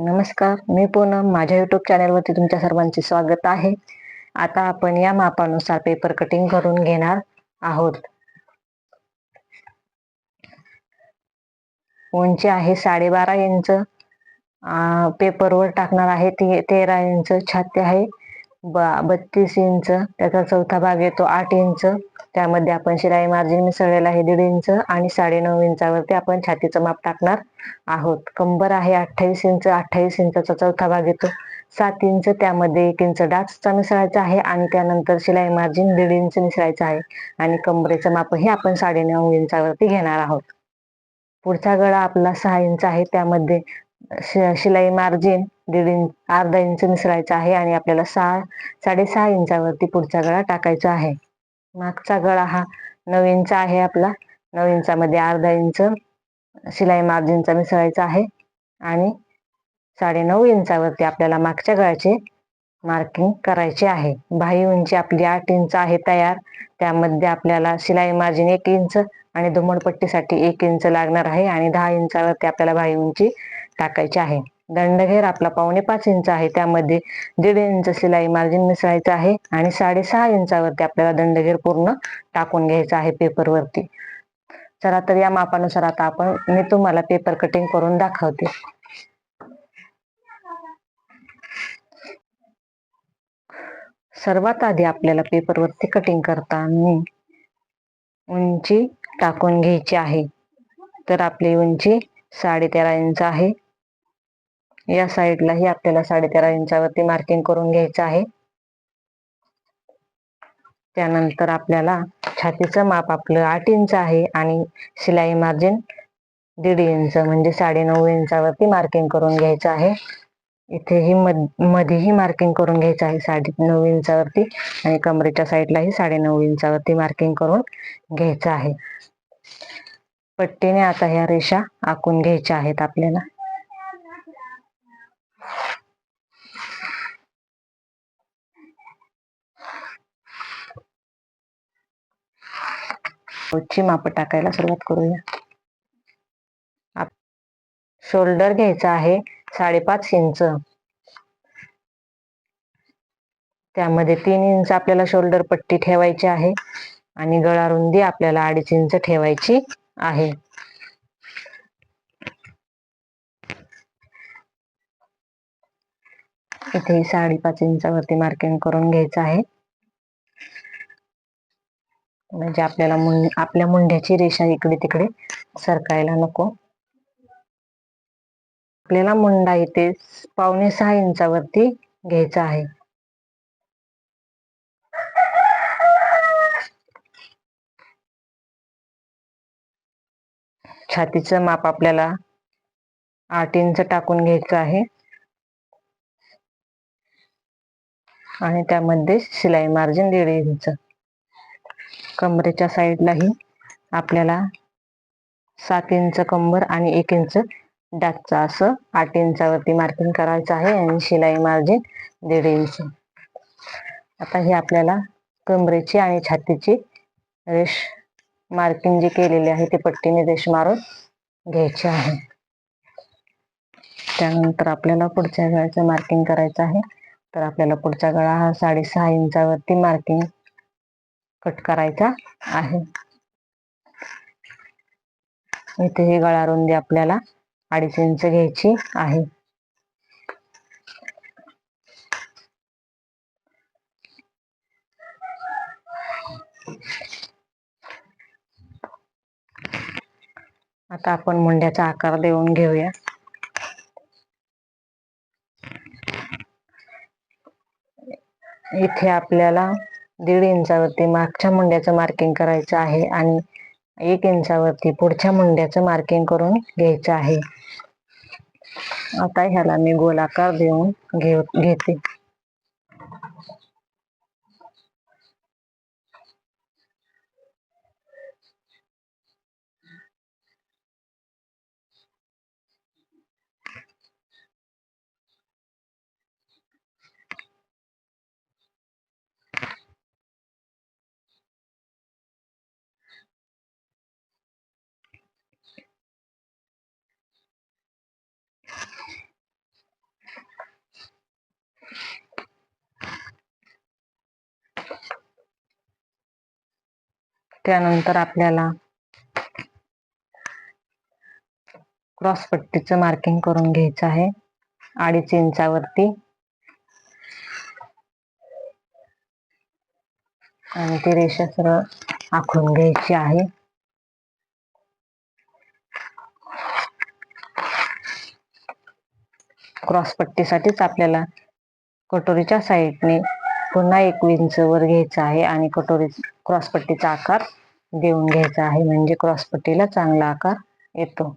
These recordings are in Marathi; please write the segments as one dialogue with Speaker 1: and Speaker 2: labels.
Speaker 1: नमस्कार मी पूनम. माझ्या युट्यूब चॅनलवरती तुमच्या सर्वांचे स्वागत आहे. आता आपण या मापानुसार पेपर कटिंग करून घेणार आहोत. उंची आहे साडेबारा इंच. पेपरवर टाकणार आहे ती तेरा इंच. छाती आहे बत्तीस इंच त्याचा चौथा भाग येतो आठ इंच. त्यामध्ये आपण शिलाई मार्जिन मिसळलेला आहे दीड इंच आणि साडेनऊ इंचावरती आपण छातीचं माप टाकणार आहोत. कंबर आहे अठ्ठावीस इंच अठ्ठावीस इंचाचा चौथा भाग येतो. सात इंच त्यामध्ये एक इंच डाचचा मिसळायचा आहे आणि त्यानंतर शिलाई मार्जिन दीड इंच मिसळायचं आहे. आणि कंबरेचं माप हे आपण साडेनऊ इंचावरती घेणार आहोत. पुढचा गळा आपला सहा इंच आहे. त्यामध्ये शिलाई मार्जिन दीड इंच अर्धा इंच मिसळायचा आहे आणि आपल्याला सहा साडेसहा इंचावरती पुढचा गळा टाकायचा आहे. मागचा गळा हा नऊ इंच आहे आपला. नऊ इंचामध्ये अर्धा इंच शिलाई मार्जिनचा मिसळायचा आहे आणि साडेनऊ इंचावरती आपल्याला मागच्या गळ्याचे मार्किंग करायचे आहे. बाही उंची आपली आठ इंच आहे तयार. त्यामध्ये आपल्याला शिलाई मार्जिन एक इंच आणि धुमडपट्टीसाठी एक इंच लागणार आहे आणि दहा इंचावरती आपल्याला बाही उंची टाकायचे आहे. दंडघेर आपला पावणे पाच इंच आहे. त्यामध्ये दीड इंच शिलाई मार्जिन मिसळायचं आहे आणि साडेसहा इंचावरती आपल्याला दंडघेर पूर्ण टाकून घ्यायचा आहे पेपरवरती चला तर या मापानुसार आता आपण मी तुम्हाला पेपर कटिंग करून दाखवते. सर्वात आधी आपल्याला पेपरवरती कटिंग करताना उंची टाकून घ्यायची आहे. तर आपली उंची साडे तेरा इंच आहे. या साईडलाही आपल्याला साडेतेरा इंचावरती मार्किंग करून घ्यायचं आहे. त्यानंतर आपल्याला छातीचं माप आपलं आठ इंच आहे आणि शिलाई मार्जिन दीड इंच म्हणजे साडे नऊ इंचावरती मार्किंग करून घ्यायचं आहे. इथेही मध्येही मार्किंग करून घ्यायचं आहे. साडे नऊ इंचावरती आणि कमरेच्या साईडलाही साडे नऊ इंचावरती मार्किंग करून घ्यायचं आहे. पट्टीने आता ह्या रेषा आखून घ्यायच्या आहेत आपल्याला. रोजची माप टाकायला सुरुवात करूया. शोल्डर घ्यायचा आहे साडेपाच इंच. त्यामध्ये तीन इंच आपल्याला शोल्डर पट्टी ठेवायची आहे आणि गळा रुंदी आपल्याला अडीच इंच ठेवायची आहे. इथे साडेपाच इंचावरती मार्किंग करून घ्यायचं आहे. म्हणजे आपल्याला मुं आपल्या मुंड्याची रेषा इकडे तिकडे सरकायला नको. आपल्याला मुंडा इथे पावणे सहा इंचावरती घ्यायचा आहे. छातीचं माप आपल्याला आठ इंच टाकून घ्यायचं आहे. आणि त्यामध्ये शिलाई मार्जिन दीड इंच. कमरेच्या साईडलाही आपल्याला सात इंच कंबर आणि एक इंच डाकचा असं आठ इंचावरती मार्किंग करायचं आहे आणि शिलाई मार्जिन दीड इंच. आता हे आपल्याला कमरेची आणि छातीची रेश मार्किंग जे केलेली आहे ते पट्टीने रेश मारून घ्यायची आहे. त्यानंतर आपल्याला पुढच्या गळ्याचं मार्किंग करायचं आहे. तर आपल्याला पुढचा गळा हा साडेसहा इंचावरती मार्किंग कट करायचा आहे. इथे ही गळा रुंदी आपल्याला. अडीच इंच घ्यायची आहे. आता आपण मुंड्याचा आकार देऊन घेऊया. इथे आपल्याला दीड इंचावरती मागच्या मुंड्याचं मार्किंग करायचं आहे आणि एक इंचावरती पुढच्या मुंड्याचं मार्किंग करून घ्यायचं आहे. आता ह्याला मी गोलाकार देऊन घेऊ घेते. त्यानंतर आपल्याला क्रॉस पट्टीचं मार्किंग करून घ्यायचं आहे. अडीच इंचावरती. आणि ती रेषा सरळ आखून घ्यायची आहे. क्रॉस पट्टीसाठीच आपल्याला कटोरीच्या साईडने पुन्हा एक इंच वर घ्यायचं आहे आणि कटोरी क्रॉस पट्टीचा आकार देऊन घ्यायचा आहे. म्हणजे क्रॉसपट्टीला चांगला आकार येतो.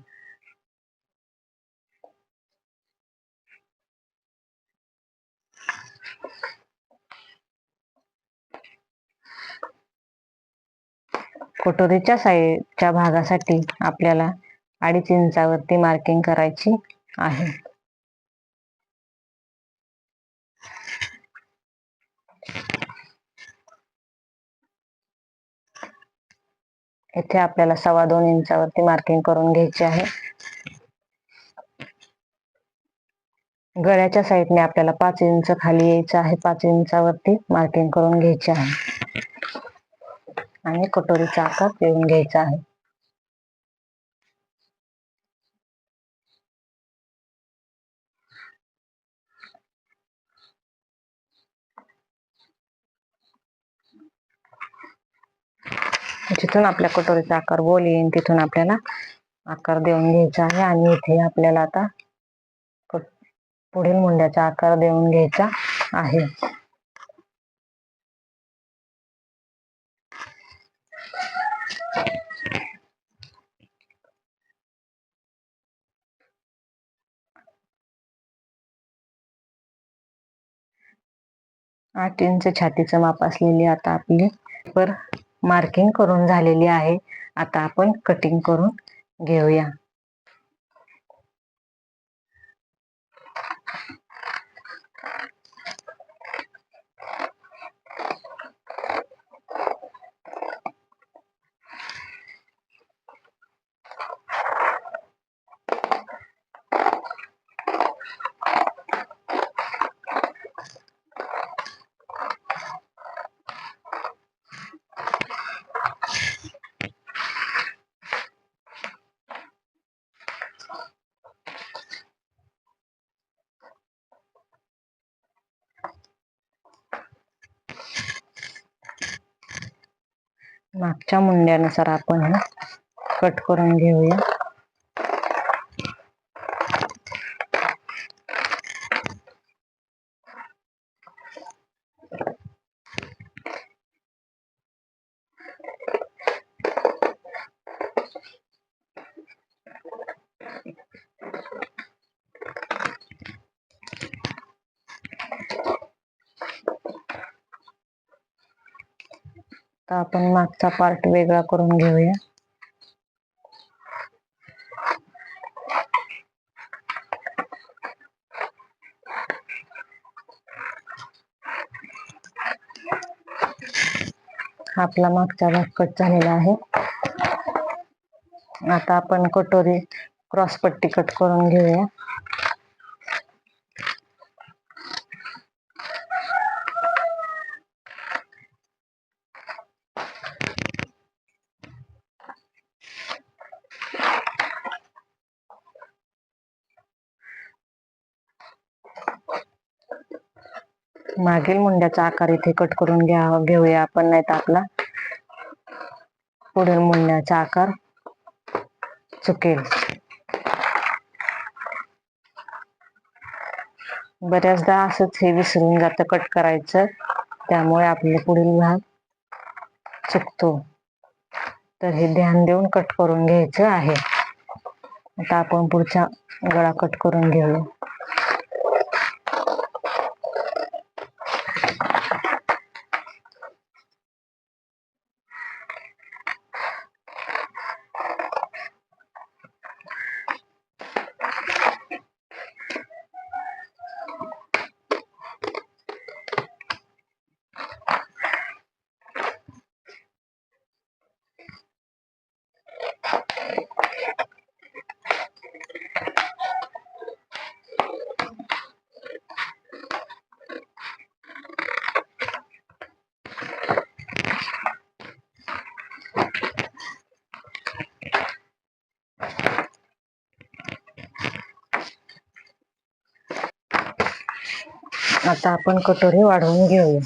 Speaker 1: कटोरीच्या साईडच्या भागासाठी आपल्याला अडीच इंचावरती मार्किंग करायची आहे. इथे आपल्याला सव्वा दोन इंचावरती मार्किंग करून घ्यायची आहे. गळ्याच्या साईडने आपल्याला पाच इंच खाली यायचं आहे. पाच इंचावरती मार्किंग करून घ्यायची आहे. आणि कटोरीचा आकार पिऊन घ्यायचा आहे. जिथून आपल्या कटोरीचा आकार गोल येईल तिथून आपल्याला आकार देऊन घ्यायचा आहे. आणि इथे आपल्याला आता पुढील मुंड्याचा आकार देऊन घ्यायचा आहे. आठ इंच छातीचं माप असलेली आता आपली पर मार्किंग करून झालेली आहे. आता आपण कटिंग करून घेऊया. मागच्या मुंड्यानुसार आपण हे कट करून घेऊया आता आपण मागचा पार्ट वेगळा करून घेऊया. आपला मागचा भाग कट झालेला आहे. आता आपण कटोरी क्रॉस पट्टी कट करून घेऊया. मागील मुंड्याचा आकार इथे कट करून घ्या घेऊया आपण नाही तर आपला पुढील मुंड्याचा आकार चुकेल. बऱ्याचदा असंच हे विसरून जातं कट करायचं. त्यामुळे आपले पुढील भाग चुकतो. तर हे ध्यान देऊन कट करून घ्यायचं आहे. आता आपण पुढचा गळा कट करून घेऊया आता आपण कटोरी वाढवून घेऊया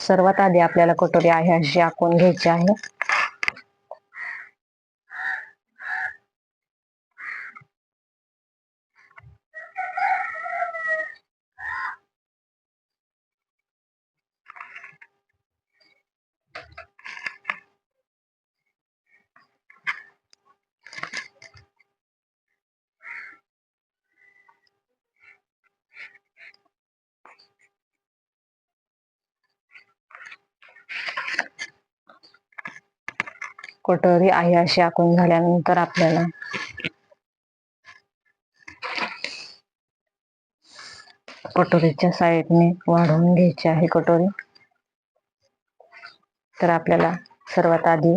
Speaker 1: सर्वात आधी आपल्याला कटोरी आहे अशी आखून घ्यायची आहे. कटोरी आहे अशी आखून झाल्यानंतर आपल्याला. कटोरीच्या साईडने वाढवून घ्यायची आहे कटोरी. तर आपल्याला सर्वात आधी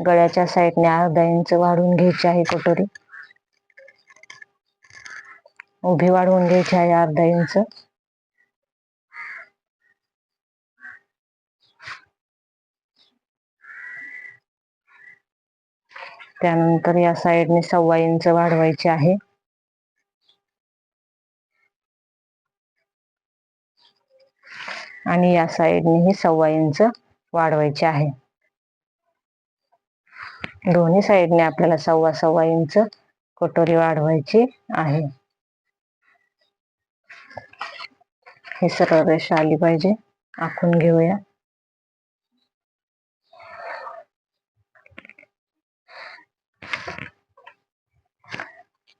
Speaker 1: गळ्याच्या साईडने अर्धा इंच वाढवून घ्यायची आहे कटोरी. उभी वाढवून घ्यायची आहे अर्धा इंच. त्यानंतर या साईडने सव्वा इंच वाढवायची आहे. आणि या साईडने सव्वा इंच वाढवायची आहे. दोन्ही साईडने आपल्याला सव्वा सव्वा इंच कटोरी वाढवायची आहे. हे सरळ रेषा आली पाहिजे. आखून घेऊया.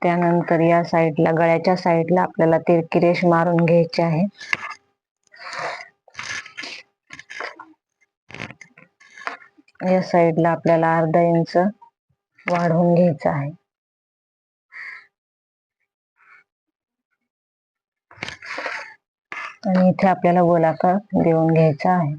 Speaker 1: त्यानंतर या साईडला गळ्याच्या साईडला आपल्याला तिरकी रेष मारून घ्यायची आहे. या साईडला आपल्याला अर्धा इंच वाढवून घ्यायचं आहे. आणि इथे आपल्याला गोलाकार देऊन घ्यायचा आहे.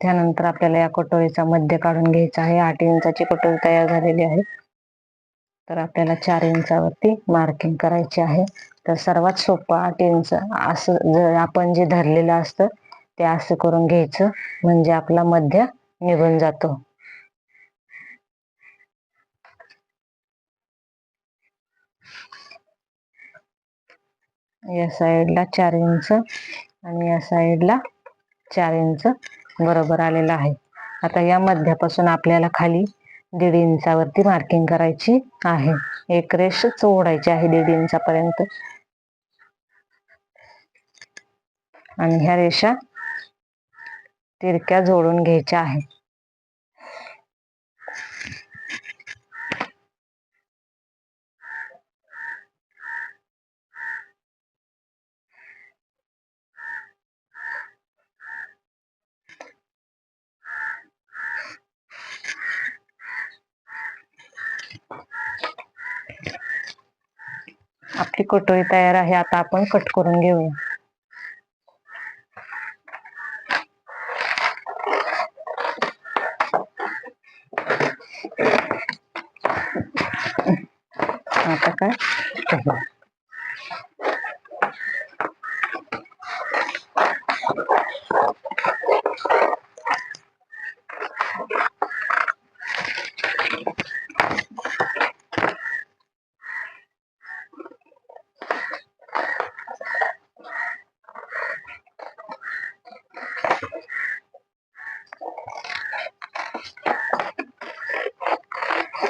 Speaker 1: त्यानंतर आपल्याला या कटोरीचा मध्य काढून घ्यायचा आहे. आठ इंचाची कटोरी तयार झालेली आहे. तर आपल्याला चार इंचावरती मार्किंग करायची आहे. तर सर्वात सोपं आठ इंच असं जर आपण जे धरलेलं असतं ते असं करून घ्यायचं. म्हणजे आपला मध्य निघून जातो. या साईडला चार इंच आणि या साईडला चार इंच बरोबर आलेला आहे. आता या मध्यापासून आपल्याला खाली दीड इंचावरती मार्किंग करायची आहे. एक रेष ओढायची आहे दीड इंचापर्यंत. आणि ह्या रेषा तिरक्या जोडून घ्यायच्या आहे. आपली कटोरी तयार आहे आता आपण कट करून घेऊया. आता काय?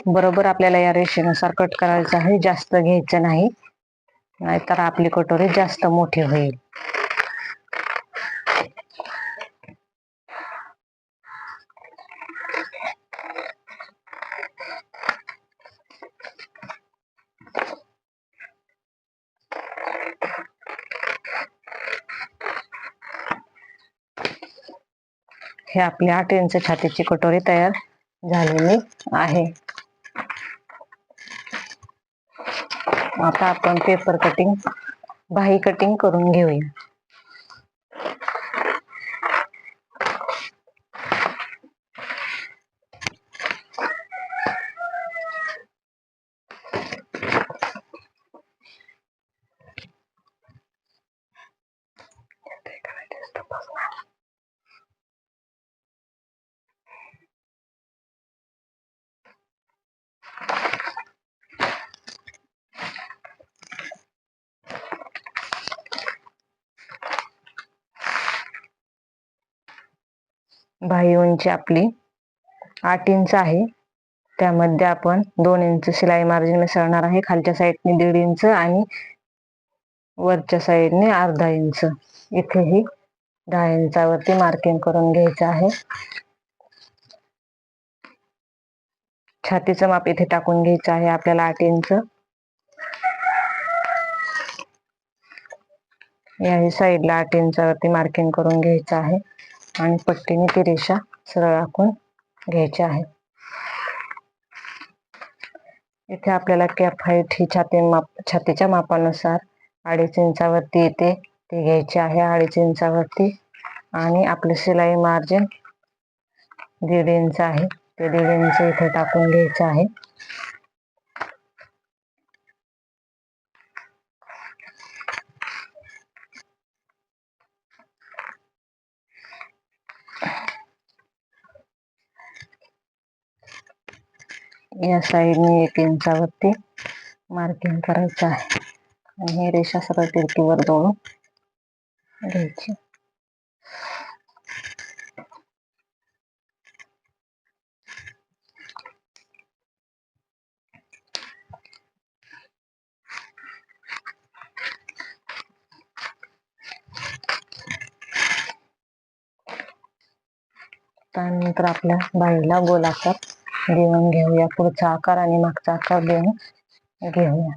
Speaker 1: बरोबर आपल्याला या रेषेनुसार कट करायचं आहे. जास्त घ्यायचं नाही. नाहीतर आपली कटोरी जास्त मोठी होईल. हे आपली आठ इंच छातीची कटोरी तयार झालेली आहे. आता आपण पेपर कटिंग बाही कटिंग करून घेऊया. बाही उंची आपली आठ इंच आहे. त्यामध्ये आपण दोन इंच शिलाई मार्जिन मिसळणार आहे. खालच्या साईडने दीड इंच आणि वरच्या साईडने अर्धा इंच इथेही दहा इंचावरती मार्किंग करून घ्यायचं आहे. छातीचं माप इथे टाकून घ्यायचं आहे आपल्याला आठ इंच याही साईडला आठ इंचावरती मार्किंग करून घ्यायचं आहे. आणि पट्टीने ती रेषा सरळ आखून घ्यायची आहे. इथे आपल्याला कॅप हाईट ही छाती माप छातीच्या मापानुसार अडीच इंचावरती येते ते घ्यायचे आहे अडीच इंचावरती. आणि आपलं शिलाई मार्जिन दीड इंच आहे ते दीड इंच इथे टाकून घ्यायचं आहे. या साईडने एक इंचावरती मार्किंग करायचं आहे. आणि हे रेषा सरळ तिरकीवर दोन घ्यायची. त्यानंतर आपल्या बाईला गोलाकार देऊन घेऊया. पुढचा आकार आणि मागचा आकार देऊन घेऊया.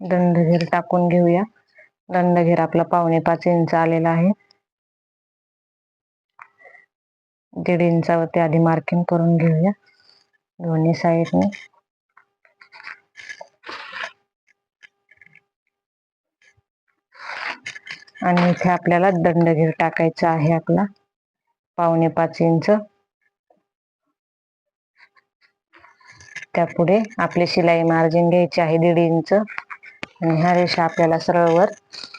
Speaker 1: दंडघेर टाकून घेऊया. दंडघेर आपला पावणे पाच इंच आलेला आहे. दीड इंचावरती आधी मार्किंग करून घेऊया. दोन्ही साईडने आणि इथे आपल्याला दंडघेर टाकायचा आहे आपला. पावणे पाच इंच. त्यापुढे आपली शिलाई मार्जिन घ्यायची आहे दीड इंच. आणि ह्या रेषा आपल्याला सरळवर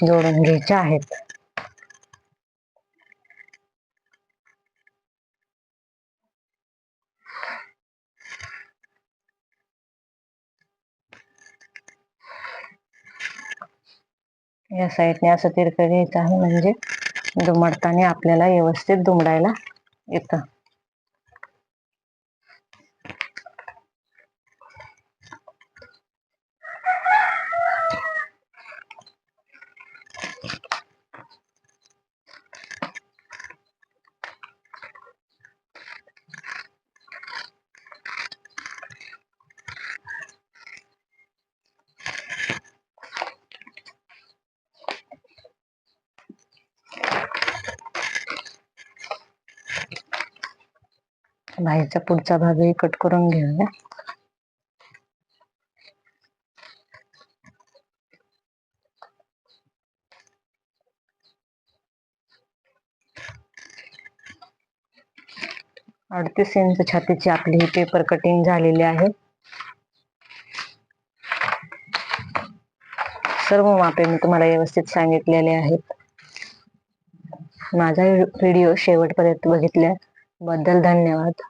Speaker 1: जोडून घ्यायच्या आहेत. या साईडने असं तिरकं घ्यायचं आहे. म्हणजे दुमडताना आपल्याला व्यवस्थित दुमडायला येतं. बाहेरचा पुढचा भागही कट करून घेऊया. अडतीस इंच छातीची आपली ही पेपर कटिंग झालेली आहे. सर्व मापे मी तुम्हाला व्यवस्थित सांगितलेले आहेत. माझा व्हिडिओ शेवटपर्यंत बद्दल धन्यवाद.